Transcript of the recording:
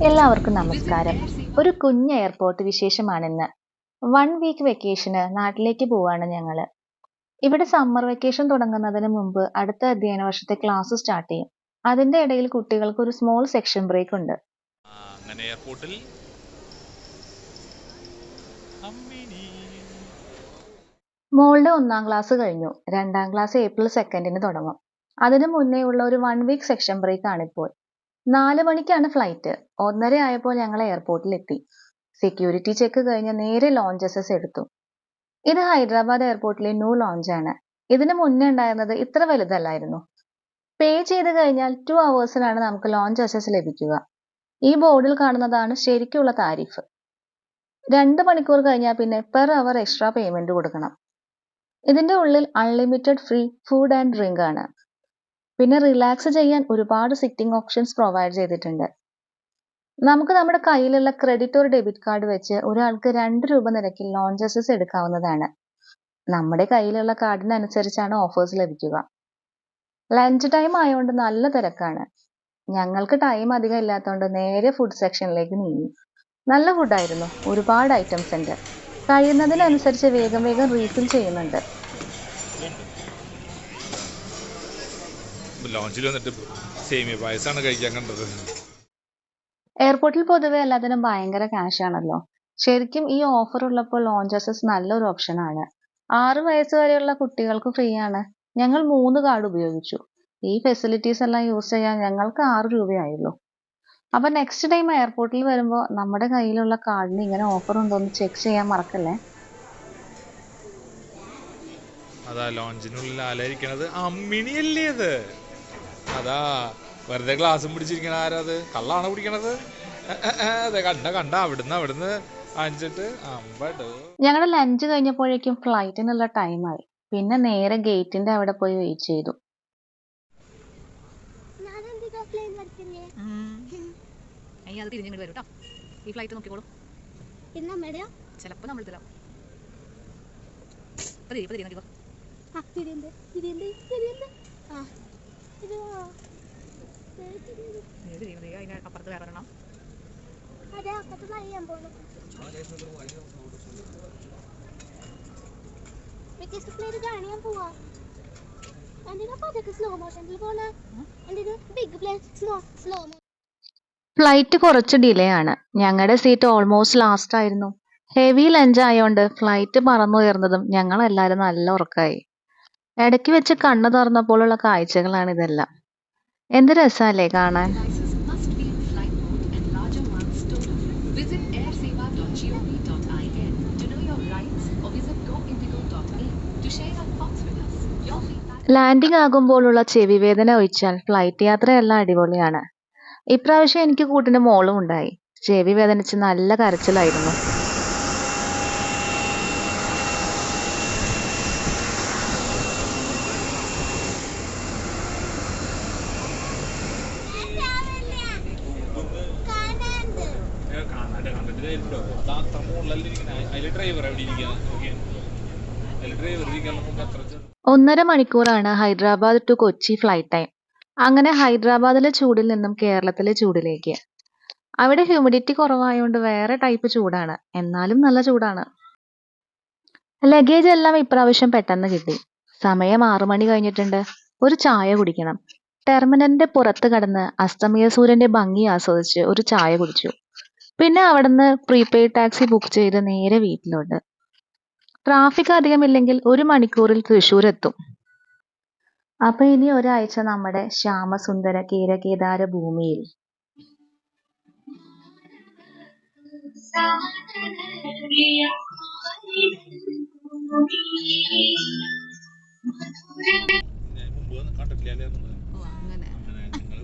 എല്ലാവർക്കും നമസ്കാരം. ഒരു കുഞ്ഞ് എയർപോർട്ട് വിശേഷമാണിന്ന്. വൺ വീക്ക് വെക്കേഷന് നാട്ടിലേക്ക് പോവാണ് ഞങ്ങൾ. ഇവിടെ സമ്മർ വെക്കേഷൻ തുടങ്ങുന്നതിന് മുമ്പ് അടുത്ത അധ്യയന വർഷത്തെ ക്ലാസ് സ്റ്റാർട്ട് ചെയ്യും. അതിന്റെ ഇടയിൽ കുട്ടികൾക്ക് ഒരു സ്മോൾ സെക്ഷൻ ബ്രേക്ക് ഉണ്ട്. അങ്ങനെ എയർപോർട്ടിൽ മോളുടെ ഒന്നാം ക്ലാസ് കഴിഞ്ഞു. രണ്ടാം ക്ലാസ് ഏപ്രിൽ സെക്കൻഡിന് തുടങ്ങും. അതിനു മുന്നേ ഉള്ള ഒരു വൺ വീക്ക് സെക്ഷൻ ബ്രേക്ക് ആണിപ്പോൾ. നാല് മണിക്കാണ് ഫ്ലൈറ്റ് ഒന്നര ആയപ്പോൾ ഞങ്ങൾ എയർപോർട്ടിൽ എത്തി സെക്യൂരിറ്റി ചെക്ക് കഴിഞ്ഞ് നേരെ ലോഞ്ചസസ് എടുത്തു. ഇത് ഹൈദരാബാദ് എയർപോർട്ടിലെ ന്യൂ ലോഞ്ചാണ് ഇതിന് മുന്നേ ഉണ്ടായിരുന്നത് ഇത്ര വലുതല്ലായിരുന്നു. പേ ചെയ്ത് കഴിഞ്ഞാൽ ടു അവേഴ്സിനാണ് നമുക്ക് ലോഞ്ച് അസസ് ലഭിക്കുക. ഈ ബോർഡിൽ കാണുന്നതാണ് ശരിക്കുള്ള താരിഫ്. രണ്ട് മണിക്കൂർ കഴിഞ്ഞാൽ പിന്നെ പെർ അവർ എക്സ്ട്രാ പേയ്മെന്റ് കൊടുക്കണം. ഇതിന്റെ ഉള്ളിൽ unlimited free food and drink ആണ്. പിന്നെ റിലാക്സ് ചെയ്യാൻ ഒരുപാട് സിറ്റിംഗ് ഓപ്ഷൻസ് പ്രൊവൈഡ് ചെയ്തിട്ടുണ്ട്. നമുക്ക് നമ്മുടെ കയ്യിലുള്ള ക്രെഡിറ്റ് ഓർ ഡെബിറ്റ് കാർഡ് വെച്ച് ഒരാൾക്ക് രണ്ട് രൂപ നിരക്കിൽ ലോഞ്ചസസ് എടുക്കാവുന്നതാണ്. നമ്മുടെ കയ്യിലുള്ള കാർഡിനനുസരിച്ചാണ് ഓഫേഴ്സ് ലഭിക്കുക. ലഞ്ച് ടൈം ആയതുകൊണ്ട് നല്ല തിരക്കാണ്. ഞങ്ങൾക്ക് ടൈം അധികം ഇല്ലാത്തതുകൊണ്ട് നേരെ ഫുഡ് സെക്ഷനിലേക്ക് നീങ്ങി. നല്ല ഫുഡായിരുന്നു ഒരുപാട് ഐറ്റംസ് ഉണ്ട്. കഴിയുന്നതിനനുസരിച്ച് വേഗം വേഗം റീഫിൽ ചെയ്യുന്നുണ്ട്. ലോഞ്ചിൽ വന്നിട്ട് സേമിയ പായസമാണ് കഴിക്കാൻ കണ്ടത്. എയർപോർട്ടിൽ പൊതുവെ എല്ലാത്തിനും ഭയങ്കര ക്യാഷ് ആണല്ലോ. ശരിക്കും ഈ ഓഫർ ഉള്ളപ്പോൾ ലോഞ്ചസസ് നല്ലൊരു ഓപ്ഷൻ ആണ്. ആറ് വയസ്സ് വരെയുള്ള കുട്ടികൾക്ക് ഫ്രീ ആണ്. ഞങ്ങൾ മൂന്ന് കാർഡ് ഉപയോഗിച്ചു. ഈ ഫെസിലിറ്റീസ് എല്ലാം യൂസ് ചെയ്യാൻ ഞങ്ങൾക്ക് ആറ് രൂപയായുള്ളൂ. അപ്പൊ നെക്സ്റ്റ് ടൈം എയർപോർട്ടിൽ വരുമ്പോൾ നമ്മുടെ കയ്യിലുള്ള കാർഡിന് ഇങ്ങനെ ഓഫർ ഉണ്ടോ എന്ന് ചെക്ക് ചെയ്യാൻ മറക്കല്ലേ? അതാ ലോഞ്ചിനുള്ളിൽ ആലായിരിക്കണത്. അമ്മിണിയല്ലേ അത് അതാ വെറുതെ ഗ്ലാസും പിടിച്ചിരിക്കണ ആരാ അത്? കള്ളാണ് പിടിക്കണത്? അതെ കണ്ട കണ്ട അവിടുന്ന് അവിടുന്ന് ഞങ്ങളുടെ ലഞ്ച് കഴിഞ്ഞപ്പോഴേക്കും ഫ്ലൈറ്റിനുള്ള ടൈമായി പിന്നെ നേരെ ഗേറ്റിന്റെ അവിടെ പോയി വെയിറ്റ് ചെയ്തു. നമ്മൾ തരാം. അപ്പുറത്ത് കയറണം ഫ്ലൈറ്റ് കുറച്ച് ഡിലേ ആണ്. ഞങ്ങളുടെ സീറ്റ് ഓൾമോസ്റ്റ് ലാസ്റ്റ് ആയിരുന്നു. ഹെവി ലഞ്ച് ആയതുകൊണ്ട് ഫ്ലൈറ്റ് പറന്നുയർന്നതും ഞങ്ങൾ എല്ലാവരും നല്ല ഉറക്കമായി ഇടയ്ക്ക് വെച്ച് കണ്ണു തുറന്നപ്പോഴുള്ള കാഴ്ചകളാണ് ഇതെല്ലാം. എന്ത് രസമല്ലേ കാണാൻ? ലാൻഡിംഗ് ആകുമ്പോഴുള്ള ചെവി വേദന ഒഴിച്ചാൽ ഫ്ലൈറ്റ് യാത്രയെല്ലാം അടിപൊളിയാണ്. ഇപ്രാവശ്യം എനിക്ക് കൂട്ടിന് മോളും ഉണ്ടായി. ചെവി വേദനിച്ച് നല്ല കരച്ചിലായിരുന്നു. ഡ്രൈവർ ഡ്രൈവർ ഒന്നര മണിക്കൂറാണ് Hyderabad to Kochi flight time അങ്ങനെ ഹൈദരാബാദിലെ ചൂടിൽ നിന്നും കേരളത്തിലെ ചൂടിലേക്ക്. അവിടെ ഹ്യൂമിഡിറ്റി കുറവായതുകൊണ്ട് വേറെ ടൈപ്പ് ചൂടാണ്. എന്നാലും നല്ല ചൂടാണ്. ലഗേജ് എല്ലാം ഇപ്രാവശ്യം പെട്ടെന്ന് കിട്ടി. സമയം ആറു മണി കഴിഞ്ഞിട്ടുണ്ട്. ഒരു ചായ കുടിക്കണം. ടെർമിനലിന്റെ പുറത്ത് കടന്ന് അസ്തമയ സൂര്യന്റെ ഭംഗി ആസ്വദിച്ച് ഒരു ചായ കുടിച്ചു. പിന്നെ അവിടുന്ന് പ്രീപെയ്ഡ് ടാക്സി ബുക്ക് ചെയ്ത് നേരെ വീട്ടിലോട്ട്. ട്രാഫിക് അധികമില്ലെങ്കിൽ ഒരു മണിക്കൂറിൽ തൃശ്ശൂർ എത്തും അപ്പൊ ഇനി ഒരാഴ്ച നമ്മുടെ ശ്യാമസുന്ദര കീരകേദാര ഭൂമിയിൽ. അങ്ങനെ.